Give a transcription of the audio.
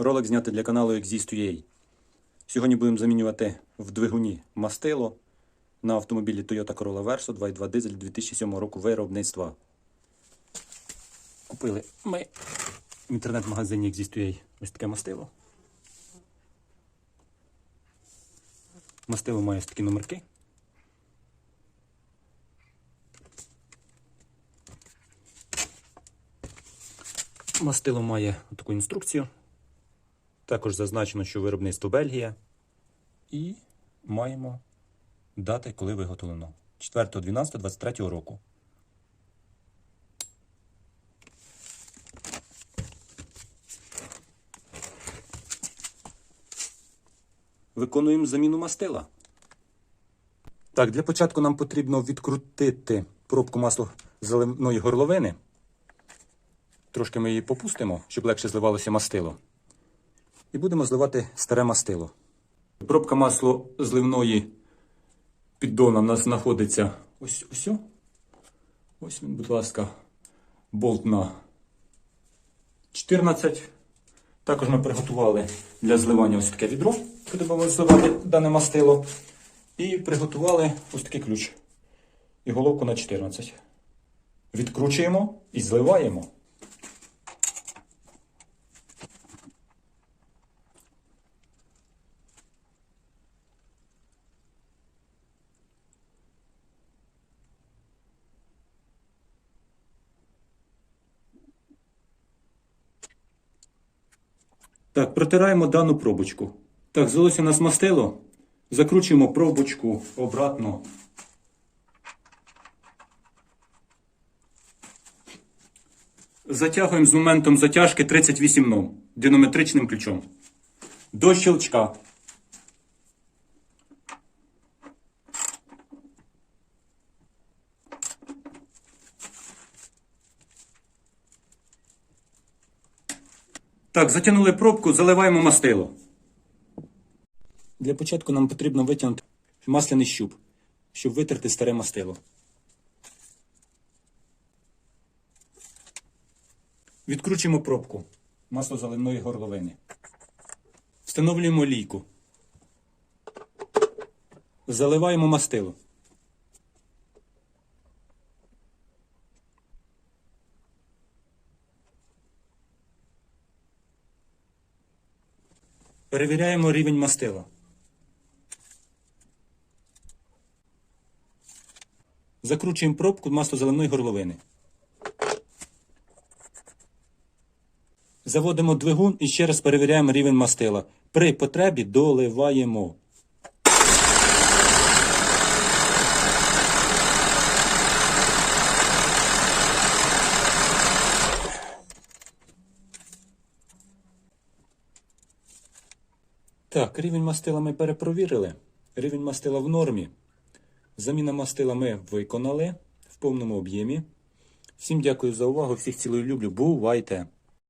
Ролик знятий для каналу Exist.ua. Сьогодні будемо замінювати в двигуні мастило на автомобілі Toyota Corolla Verso 2.2 дизель 2007 року виробництва. Купили ми в інтернет-магазині Exist.ua ось таке мастило. Мастило має ось такі номерки. Мастило має таку інструкцію. Також зазначено, що виробництво Бельгія. І маємо дати, коли виготовлено. 4.12.23 року. Виконуємо заміну мастила. Так, для початку нам потрібно відкрутити пробку масло заливної горловини. Трошки ми її попустимо, щоб легше зливалося мастило. І будемо зливати старе мастило. Пробка масло зливної піддона у нас знаходиться ось ось. Ось він, будь ласка, болт на 14. Також ми приготували для зливання ось таке відро, куди будемо зливати дане мастило. І приготували ось такий ключ. І головку на 14. Відкручуємо і зливаємо. Так, протираємо дану пробочку. Так, злилося у нас мастило. Закручуємо пробочку обратно. Затягуємо з моментом затяжки 38 ном динометричним ключом. До щелчка. Так, затягнули пробку, заливаємо мастило. Для початку нам потрібно витягнути масляний щуп, щоб витерти старе мастило. Відкручуємо пробку маслозаливної горловини. Встановлюємо лійку. Заливаємо мастило. Перевіряємо рівень мастила. Закручуємо пробку маслозаливної горловини. Заводимо двигун і ще раз перевіряємо рівень мастила. При потребі доливаємо. Так, рівень мастила ми перепровірили. Рівень мастила в нормі. Заміна мастила ми виконали в повному об'ємі. Всім дякую за увагу, всіх цілую люблю. Бувайте!